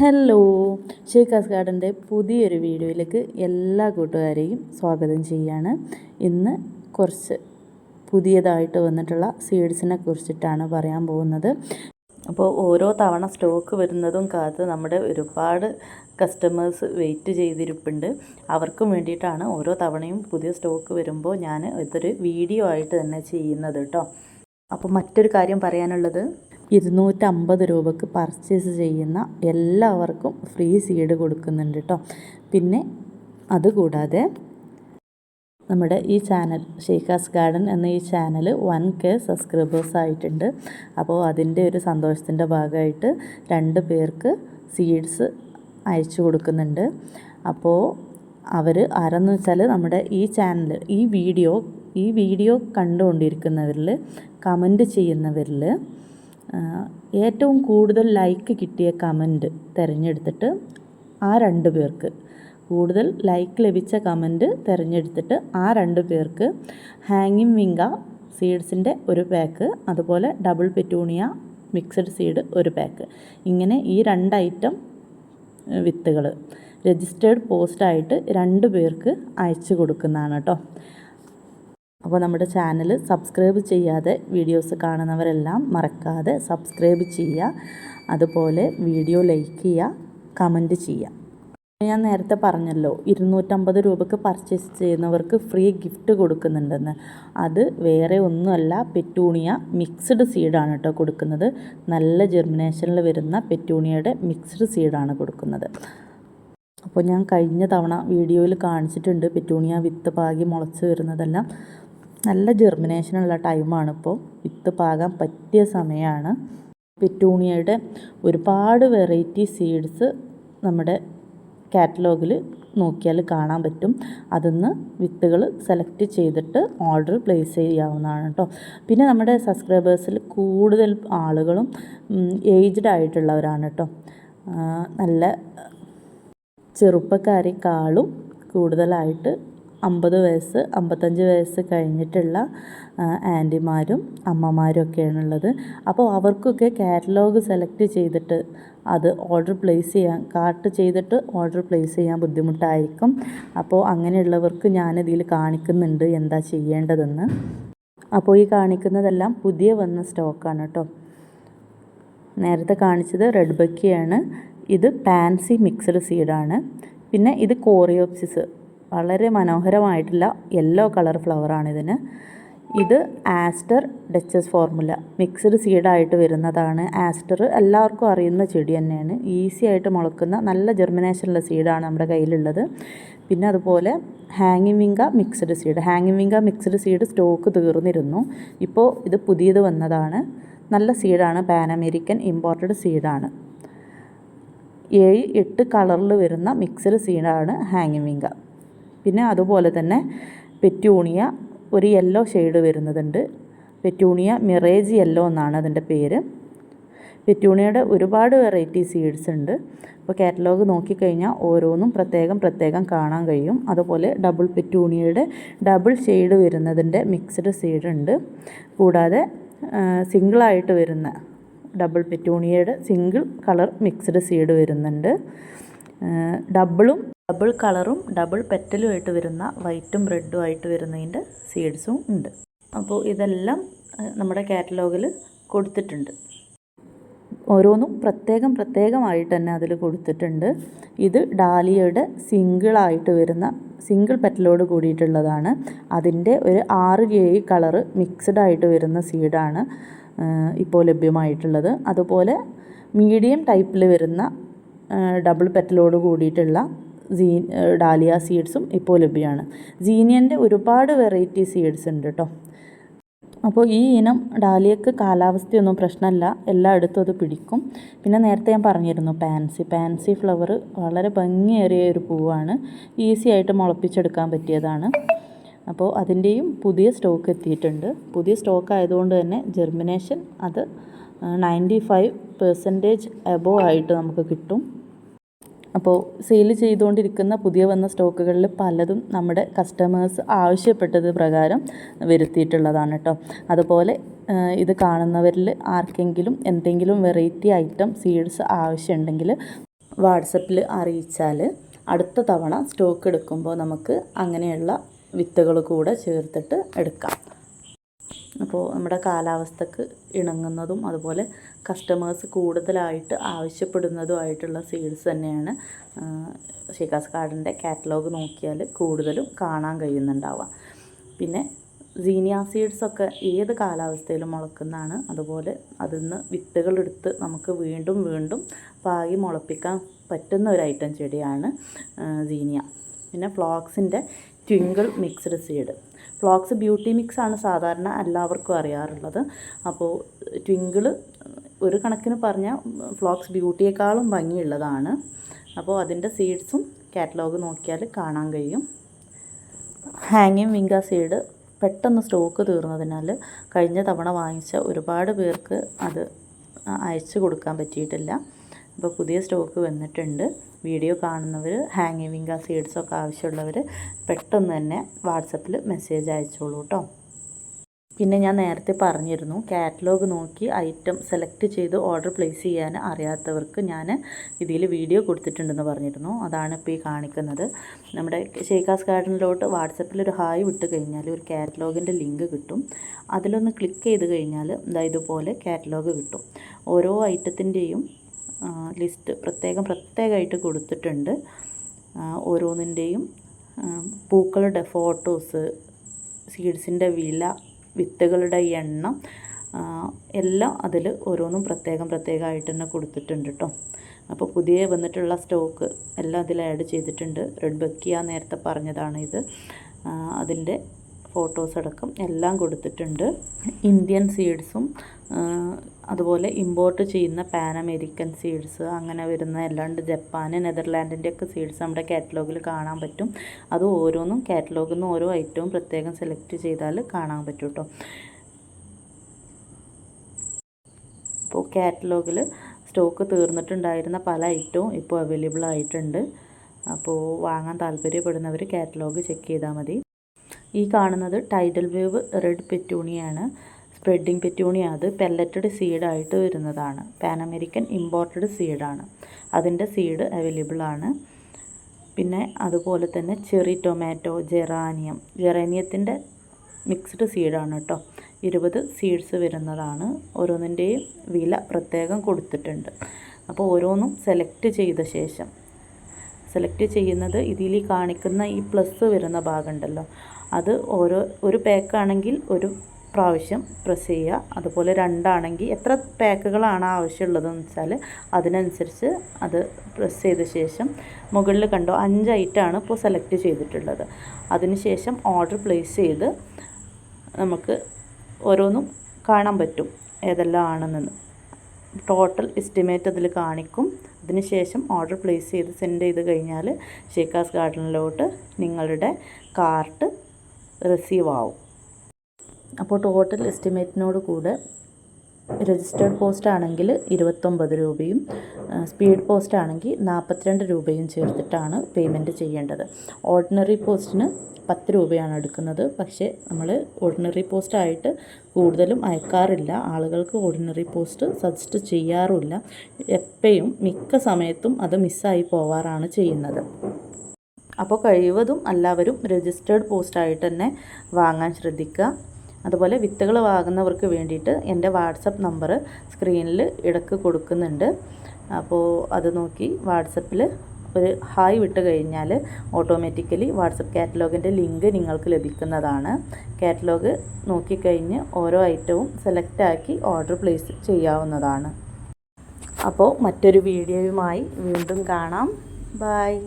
Hello ഷേക്കാസ് ഗാർഡന്റെ പുതിയൊരു വീഡിയോയിലേക്ക് എല്ലാ കൂട്ടുകാരെയും സ്വാഗതം ചെയ്യാണ്. ഇന്ന് കുറച്ച് പുതിയതായിട്ട് വന്നിട്ടുള്ള സീഡ്സിനെ കുറിച്ചിട്ടാണ് പറയാൻ പോകുന്നത്. അപ്പോൾ ഓരോ തവണ സ്റ്റോക്ക് വരുന്നതും കാത്ത് നമ്മുടെ ഒരുപാട് കസ്റ്റമേഴ്സ് വെയിറ്റ് ചെയ്തിരിപ്പുണ്ട്. അവർക്കും വേണ്ടിയിട്ടാണ് ഓരോ തവണയും പുതിയ സ്റ്റോക്ക് വരുമ്പോൾ ഞാൻ ഇതൊരു വീഡിയോ ആയിട്ട് തന്നെ ചെയ്യുന്നത് കേട്ടോ. അപ്പോൾ മറ്റൊരു കാര്യം പറയാനുള്ളത് ഇരുന്നൂറ്റമ്പത് രൂപക്ക് പർച്ചേസ് ചെയ്യുന്ന എല്ലാവർക്കും ഫ്രീ സീഡ് കൊടുക്കുന്നുണ്ട് കേട്ടോ പിന്നെ അതുകൂടാതെ നമ്മുടെ ഈ ചാനൽ ഷെയ്ഖാസ് ഗാർഡൻ എന്ന ഈ ചാനൽ വൺ കെ സബ്സ്ക്രൈബേഴ്സ് ആയിട്ടുണ്ട്. അപ്പോൾ അതിന്റെ ഒരു സന്തോഷത്തിന്റെ ഭാഗമായിട്ട് രണ്ട് പേർക്ക് സീഡ്സ് അയച്ചു കൊടുക്കുന്നുണ്ട്. അപ്പോൾ അവർ ആരെന്ന് വെച്ചാൽ നമ്മുടെ ഈ ചാനൽ ഈ വീഡിയോ ഈ വീഡിയോ കണ്ടുകൊണ്ടിരിക്കുന്നവരിൽ കമന്റ് ചെയ്യുന്നവരിൽ ഏറ്റവും കൂടുതൽ ലൈക്ക് കിട്ടിയ കമന്റ് തിരഞ്ഞെടുത്തിട്ട് ആ രണ്ട് പേർക്ക് കൂടുതൽ ലൈക്ക് ലഭിച്ച കമന്റ് തിരഞ്ഞെടുത്തിട്ട് ആ രണ്ട് പേർക്ക് ഹാങ്ങിങ് വിങ്ക സീഡ്സിന്റെ ഒരു പാക്ക് അതുപോലെ ഡബിൾ പെറ്റൂണിയ മിക്സഡ് സീഡ് ഒരു പാക്ക് ഇങ്ങനെ ഈ രണ്ട് ഐറ്റം വിത്തുകൾ രജിസ്റ്റേർഡ് പോസ്റ്റായിട്ട് രണ്ട് പേർക്ക് അയച്ചു കൊടുക്കുന്നതാണ് കേട്ടോ അപ്പോൾ നമ്മുടെ ചാനൽ സബ്സ്ക്രൈബ് ചെയ്യാതെ വീഡിയോസ് കാണുന്നവരെല്ലാം മറക്കാതെ സബ്സ്ക്രൈബ് ചെയ്യുക. അതുപോലെ വീഡിയോ ലൈക്ക് ചെയ്യുക കമന്റ് ചെയ്യുക. ഞാൻ നേരത്തെ പറഞ്ഞല്ലോ ഇരുന്നൂറ്റമ്പത് രൂപയ്ക്ക് പർച്ചേസ് ചെയ്യുന്നവർക്ക് ഫ്രീ ഗിഫ്റ്റ് കൊടുക്കുന്നുണ്ടെന്ന്. അത് വേറെ ഒന്നുമല്ല പെറ്റൂണിയ മിക്സ്ഡ് സീഡാണ് കേട്ടോ കൊടുക്കുന്നത്. നല്ല ജെർമിനേഷനിൽ വരുന്ന പെറ്റൂണിയയുടെ മിക്സ്ഡ് സീഡാണ് കൊടുക്കുന്നത്. അപ്പോൾ ഞാൻ കഴിഞ്ഞ തവണ വീഡിയോയിൽ കാണിച്ചിട്ടുണ്ട് പെറ്റൂണിയ വിത്ത് പാകി മുളച്ച് വരുന്നതെല്ലാം. നല്ല ജെർമിനേഷനുള്ള ടൈമാണ് ഇപ്പോൾ വിത്ത് പാകാൻ പറ്റിയ സമയമാണ് പെറ്റൂണിയയുടെ ഒരുപാട് വെറൈറ്റി സീഡ്സ് നമ്മുടെ കാറ്റലോഗിൽ നോക്കിയാൽ കാണാൻ പറ്റും. അതിന്ന് വിത്തുകൾ സെലക്ട് ചെയ്തിട്ട് ഓർഡർ പ്ലേസ് ചെയ്യാവുന്നതാണ് കേട്ടോ പിന്നെ നമ്മുടെ സബ്സ്ക്രൈബേഴ്സിൽ കൂടുതൽ ആളുകളും ഏജ്ഡ് ആയിട്ടുള്ളവരാണ് കേട്ടോ നല്ല ചെറുപ്പക്കാരെക്കാളും കൂടുതലായിട്ട് അമ്പത് വയസ്സ് അമ്പത്തഞ്ച് വയസ്സ് കഴിഞ്ഞിട്ടുള്ള ആന്റിമാരും അമ്മമാരും ഒക്കെയാണുള്ളത്. അപ്പോൾ അവർക്കൊക്കെ കാറ്റലോഗ് സെലക്ട് ചെയ്തിട്ട് അത് ഓർഡർ പ്ലേസ് ചെയ്യാൻ കാർട്ട് ചെയ്തിട്ട് ഓർഡർ പ്ലേസ് ചെയ്യാൻ ബുദ്ധിമുട്ടായിരിക്കും. അപ്പോൾ അങ്ങനെയുള്ളവർക്ക് ഞാനിതിൽ കാണിക്കുന്നുണ്ട് എന്താ ചെയ്യേണ്ടതെന്ന്. അപ്പോൾ ഈ കാണിക്കുന്നതെല്ലാം പുതിയ വന്ന സ്റ്റോക്കാണ് കേട്ടോ. നേരത്തെ കാണിച്ചത് റെഡ് ബക്കിയാണ്. ഇത് പാൻസി മിക്സഡ് സീഡാണ്. പിന്നെ ഇത് കോറിയോപ്സിസ് വളരെ മനോഹരമായിട്ടുള്ള യെല്ലോ കളർ ഫ്ലവറാണിതിന് ഇത് ആസ്റ്റർ ഡച്ചസ് ഫോർമുല. മിക്സ്ഡ് സീഡായിട്ട് വരുന്നതാണ്. ആസ്റ്റർ എല്ലാവർക്കും അറിയുന്ന ചെടി തന്നെയാണ്. ഈസി ആയിട്ട് മുളക്കുന്ന നല്ല ജെർമിനേഷനുള്ള സീഡാണ് നമ്മുടെ കയ്യിലുള്ളത്. പിന്നെ അതുപോലെ ഹാങ്ങിങ് വിങ്ക മിക്സ്ഡ് സീഡ് ഹാങ്ങിങ് വിങ്ക മിക്സ്ഡ് സീഡ് സ്റ്റോക്ക് തീർന്നിരുന്നു. ഇപ്പോൾ ഇത് പുതിയത് വന്നതാണ്. നല്ല സീഡാണ് പാൻ അമേരിക്കൻ ഇമ്പോർട്ടഡ് സീഡാണ് ഏഴ് എട്ട് കളറിൽ വരുന്ന മിക്സ്ഡ് സീഡാണ് ഹാങ്ങിങ് വിങ്ക പിന്നെ അതുപോലെ തന്നെ പെറ്റൂണിയ ഒരു യെല്ലോ ഷെയ്ഡ് വരുന്നതുണ്ട്. പെറ്റൂണിയ മിറേജ് യെല്ലോ എന്നാണ് അതിന്റെ പേര്. പെറ്റൂണിയയുടെ ഒരുപാട് വെറൈറ്റി സീഡ്സ് ഉണ്ട്. അപ്പോൾ കാറ്റലോഗ് നോക്കിക്കഴിഞ്ഞാൽ ഓരോന്നും പ്രത്യേകം പ്രത്യേകം കാണാൻ കഴിയും. അതുപോലെ ഡബിൾ പെറ്റൂണിയയുടെ ഡബിൾ ഷെയ്ഡ് വരുന്നതിന്റെ മിക്സ്ഡ് സീഡ് ഉണ്ട്. കൂടാതെ സിംഗിളായിട്ട് വരുന്ന ഡബിൾ പെറ്റൂണിയയുടെ സിംഗിൾ കളർ മിക്സ്ഡ് സീഡ് വരുന്നുണ്ട്. ഡബിളും ഡബിൾ കളറും ഡബിൾ പെറ്റലുമായിട്ട് വരുന്ന വൈറ്റും റെഡും ആയിട്ട് വരുന്നതിന്റെ സീഡ്സും ഉണ്ട്. അപ്പോൾ ഇതെല്ലാം നമ്മുടെ കാറ്റലോഗിൽ കൊടുത്തിട്ടുണ്ട്. ഓരോന്നും പ്രത്യേകം പ്രത്യേകമായിട്ട് തന്നെ അതിൽ കൊടുത്തിട്ടുണ്ട്. ഇത് ഡാലിയയുടെ സിംഗിളായിട്ട് വരുന്ന സിംഗിൾ പെറ്റലോട് കൂടിയിട്ടുള്ളതാണ്. അതിന്റെ ഒരു ആറ് ഏഴ് കളറ് മിക്സ്ഡ് ആയിട്ട് വരുന്ന സീഡാണ് ഇപ്പോൾ ലഭ്യമായിട്ടുള്ളത്. അതുപോലെ മീഡിയം ടൈപ്പിൽ വരുന്ന ഡബിൾ പെറ്റലോട് കൂടിയിട്ടുള്ള സീ ഡാലിയ സീഡ്സും ഇപ്പോൾ ലഭ്യമാണ്. സീനിയന്റെ ഒരുപാട് വെറൈറ്റി സീഡ്സ് ഉണ്ട് കേട്ടോ. അപ്പോൾ ഈ ഇനം ഡാലിയക്ക് കാലാവസ്ഥയൊന്നും പ്രശ്നമല്ല. എല്ലായിടത്തും അത് പിടിക്കും. പിന്നെ നേരത്തെ ഞാൻ പറഞ്ഞിരുന്നു പാൻസി. പാൻസി ഫ്ലവർ വളരെ ഭംഗിയേറിയ ഒരു പൂവാണ്. ഈസി ആയിട്ട് മുളപ്പിച്ചെടുക്കാൻ പറ്റിയതാണ്. അപ്പോൾ അതിന്റെയും പുതിയ സ്റ്റോക്ക് എത്തിയിട്ടുണ്ട്. പുതിയ സ്റ്റോക്ക് ആയതുകൊണ്ട് തന്നെ ജെർമിനേഷൻ അത് നയന്റി ഫൈവ് പെർസെന്റേജ് എബോ ആയിട്ട് നമുക്ക് കിട്ടും. അപ്പോൾ സെയിൽ ചെയ്തുകൊണ്ടിരിക്കുന്ന പുതിയ വന്ന സ്റ്റോക്കുകളിൽ പലതും നമ്മുടെ കസ്റ്റമേഴ്സ് ആവശ്യപ്പെട്ടത് പ്രകാരം വരുത്തിയിട്ടുള്ളതാണ് കേട്ടോ അതുപോലെ ഇത് കാണുന്നവരിൽ ആർക്കെങ്കിലും എന്തെങ്കിലും വെറൈറ്റി ഐറ്റം സീഡ്സ് ആവശ്യമുണ്ടെങ്കിൽ വാട്സപ്പിൽ അറിയിച്ചാൽ അടുത്ത തവണ സ്റ്റോക്ക് എടുക്കുമ്പോൾ നമുക്ക് അങ്ങനെയുള്ള വിത്തുകൾ കൂടെ ചേർത്തിട്ട് എടുക്കാം. അപ്പോൾ നമ്മുടെ കാലാവസ്ഥക്ക് ഇണങ്ങുന്നതും അതുപോലെ കസ്റ്റമേഴ്സ് കൂടുതലായിട്ട് ആവശ്യപ്പെടുന്നതുമായിട്ടുള്ള സീഡ്സ് തന്നെയാണ്. ഷേഖാസ് കാർഡിന്റെ കാറ്റലോഗ് നോക്കിയാൽ കൂടുതലും കാണാൻ കഴിയുന്നുണ്ടാവുക. പിന്നെ സീനിയ സീഡ്സൊക്കെ ഏത് കാലാവസ്ഥയിലും മുളക്കുന്നതാണ്. അതുപോലെ അതിൽ നിന്ന് വിത്തുകളെടുത്ത് നമുക്ക് വീണ്ടും വീണ്ടും പാകി മുളപ്പിക്കാൻ പറ്റുന്ന ഒരു ഐറ്റം ചെടിയാണ് സീനിയ പിന്നെ ഫ്ലോക്സിന്റെ twinkle mixed seed phlox beauty mix ആണ് സാധാരണ എല്ലാവർക്കും അറിയാറുള്ളത്. അപ്പോൾ ട്വിങ്കിൾ ഒരു കണക്കിന് പറഞ്ഞാൽ ഫ്ലോക്സ് ബ്യൂട്ടിയേക്കാളും ഭംഗിയുള്ളതാണ്. അപ്പോൾ അതിന്റെ സീഡ്സും കാറ്റലോഗ് നോക്കിയാൽ കാണാൻ കഴിയും. ഹാങ്ങിങ് വിങ്ക സീഡ് പെട്ടെന്ന് സ്റ്റോക്ക് തീർന്നതിനാൽ കഴിഞ്ഞ തവണ വാങ്ങിച്ച ഒരുപാട് പേർക്ക് അത് അയച്ചു കൊടുക്കാൻ പറ്റിയിട്ടില്ല. അപ്പോൾ പുതിയ സ്റ്റോക്ക് വന്നിട്ടുണ്ട്. വീഡിയോ കാണുന്നവർ ഹാങ്ങിങ് വിങ്ക സീഡ്സൊക്കെ ആവശ്യമുള്ളവർ പെട്ടെന്ന് തന്നെ വാട്സപ്പിൽ മെസ്സേജ് അയച്ചോളൂ കേട്ടോ. പിന്നെ ഞാൻ നേരത്തെ പറഞ്ഞിരുന്നു കാറ്റലോഗ് നോക്കി ഐറ്റം സെലക്ട് ചെയ്ത് ഓർഡർ പ്ലേസ് ചെയ്യാൻ അറിയാത്തവർക്ക് ഞാൻ ഇതിൽ വീഡിയോ കൊടുത്തിട്ടുണ്ടെന്ന് പറഞ്ഞിരുന്നു. അതാണ് ഇപ്പോൾ ഈ കാണിക്കുന്നത്. നമ്മുടെ ഷേഖാസ് ഗാർഡനിലോട്ട് വാട്സപ്പിൽ ഒരു ഹായ് വിട്ട് കഴിഞ്ഞാൽ ഒരു കാറ്റലോഗിന്റെ ലിങ്ക് കിട്ടും. അതിലൊന്ന് ക്ലിക്ക് ചെയ്ത് കഴിഞ്ഞാൽ ഇതാ ഇതുപോലെ കാറ്റലോഗ് കിട്ടും. ഓരോ ഐറ്റത്തിന്റെയും ലിസ്റ്റ് പ്രത്യേകം പ്രത്യേകമായിട്ട് കൊടുത്തിട്ടുണ്ട്. ഓരോന്നിന്റെയും പൂക്കളുടെ ഫോട്ടോസ് സീഡ്സിന്റെ വില വിത്തുകളുടെ എണ്ണം എല്ലാം അതിൽ ഓരോന്നും പ്രത്യേകം പ്രത്യേകമായിട്ട് തന്നെ കൊടുത്തിട്ടുണ്ട് കേട്ടോ അപ്പോൾ പുതിയ വന്നിട്ടുള്ള സ്റ്റോക്ക് എല്ലാം അതിൽ ആഡ് ചെയ്തിട്ടുണ്ട്. റെഡ് ബക്കിയ നേരത്തെ പറഞ്ഞതാണ് ഇത്. അതിന്റെ ഫോട്ടോസ് അടക്കം എല്ലാം കൊടുത്തിട്ടുണ്ട്. ഇന്ത്യൻ സീഡ്സും അതുപോലെ ഇമ്പോർട്ട് ചെയ്യുന്ന പാൻ അമേരിക്കൻ സീഡ്സ് അങ്ങനെ വരുന്ന അല്ലാണ്ട് ജപ്പാൻ നെതർലാൻഡിന്റെ ഒക്കെ സീഡ്സ് നമ്മുടെ കാറ്റലോഗിൽ കാണാൻ പറ്റും. അത് ഓരോന്നും കാറ്റലോഗിൽ നിന്ന് ഓരോ ഐറ്റവും പ്രത്യേകം സെലക്ട് ചെയ്താൽ കാണാൻ പറ്റും കേട്ടോ ഇപ്പോൾ കാറ്റലോഗിൽ സ്റ്റോക്ക് തീർന്നിട്ടുണ്ടായിരുന്ന പല ഐറ്റവും ഇപ്പോൾ അവൈലബിൾ ആയിട്ടുണ്ട്. അപ്പോൾ വാങ്ങാൻ താല്പര്യപ്പെടുന്നവർ കാറ്റലോഗ് ചെക്ക് ചെയ്താൽ മതി. ഈ കാണുന്നത് ടൈഡൽ വേവ് റെഡ് പെറ്റൂണിയാണ് സ്പ്രെഡിങ് പെറ്റൂണിയ അത് പെല്ലറ്റഡ് സീഡായിട്ട് വരുന്നതാണ്. പാൻ അമേരിക്കൻ ഇമ്പോർട്ടഡ് സീഡാണ് അതിന്റെ സീഡ് അവൈലബിൾ ആണ്. പിന്നെ അതുപോലെ തന്നെ ചെറി ടൊമാറ്റോ ജെറാനിയം ജെറാനിയത്തിന്റെ മിക്സ്ഡ് സീഡാണ് കേട്ടോ ഇരുപത് സീഡ്സ് വരുന്നതാണ്. ഓരോന്നിന്റെയും വില പ്രത്യേകം കൊടുത്തിട്ടുണ്ട്. അപ്പോൾ ഓരോന്നും സെലക്ട് ചെയ്ത ശേഷം സെലക്ട് ചെയ്യുന്നത് ഇതിൽ കാണിക്കുന്ന ഈ പ്ലസ് വരുന്ന ഭാഗമുണ്ടല്ലോ അത് ഓരോ ഒരു പാക്കാണെങ്കിൽ ഒരു പ്രാവശ്യം പ്രസ് ചെയ്യുക. അതുപോലെ രണ്ടാണെങ്കിൽ എത്ര പാക്കുകളാണ് ആവശ്യമുള്ളതെന്ന് വെച്ചാൽ അതിനനുസരിച്ച് അത് പ്രസ് ചെയ്ത ശേഷം മുകളിൽ കണ്ടോ അഞ്ച് ഐറ്റാണ് ഇപ്പോൾ സെലക്ട് ചെയ്തിട്ടുള്ളത്. അതിനുശേഷം ഓർഡർ പ്ലേസ് ചെയ്ത് നമുക്ക് ഓരോന്നും കാണാൻ പറ്റും ഏതെല്ലാം ആണെന്ന് ടോട്ടൽ എസ്റ്റിമേറ്റ് അതിൽ കാണിക്കും. അതിനുശേഷം ഓർഡർ പ്ലേസ് ചെയ്ത് സെൻഡ് ചെയ്ത് കഴിഞ്ഞാൽ ഷേക്കാസ് ഗാർഡനിലോട്ട് നിങ്ങളുടെ കാർട്ട് റിസീവ് ആവും. അപ്പോൾ ടോട്ടൽ എസ്റ്റിമേറ്റിനോട് കൂടെ രജിസ്റ്റേർഡ് പോസ്റ്റ് ആണെങ്കിൽ ഇരുപത്തൊമ്പത് രൂപയും സ്പീഡ് പോസ്റ്റ് ആണെങ്കിൽ നാൽപ്പത്തിരണ്ട് രൂപയും ചേർത്തിട്ടാണ് പേയ്മെന്റ് ചെയ്യേണ്ടത്. ഓർഡിനറി പോസ്റ്റിന് പത്ത് രൂപയാണ് എടുക്കുന്നത്. പക്ഷേ നമ്മൾ ഓർഡിനറി പോസ്റ്റായിട്ട് കൂടുതലും അയക്കാറില്ല. ആളുകൾക്ക് ഓർഡിനറി പോസ്റ്റ് സജസ്റ്റ് ചെയ്യാറുമില്ല. എപ്പോഴും മിക്ക സമയത്തും അത് മിസ്സായി പോവാറാണ് ചെയ്യുന്നത്. അപ്പോൾ കഴിവതും എല്ലാവരും രജിസ്റ്റേർഡ് പോസ്റ്റായിട്ട് തന്നെ വാങ്ങാൻ ശ്രദ്ധിക്കുക. അതുപോലെ വിത്തുകൾ വാങ്ങുന്നവർക്ക് വേണ്ടിയിട്ട് എന്റെ വാട്സപ്പ് നമ്പർ സ്ക്രീനിൽ ഇടയ്ക്ക് കൊടുക്കുന്നുണ്ട്. അപ്പോൾ അത് നോക്കി വാട്സപ്പിൽ ഒരു ഹായ് വിട്ട് കഴിഞ്ഞാൽ ഓട്ടോമാറ്റിക്കലി വാട്സപ്പ് കാറ്റലോഗിന്റെ ലിങ്ക് നിങ്ങൾക്ക് ലഭിക്കുന്നതാണ്. കാറ്റലോഗ് നോക്കിക്കഴിഞ്ഞ് ഓരോ ഐറ്റവും സെലക്ട് ആക്കി ഓർഡർ പ്ലേസ് ചെയ്യാവുന്നതാണ്. അപ്പോൾ മറ്റൊരു വീഡിയോയുമായി വീണ്ടും കാണാം. ബായ്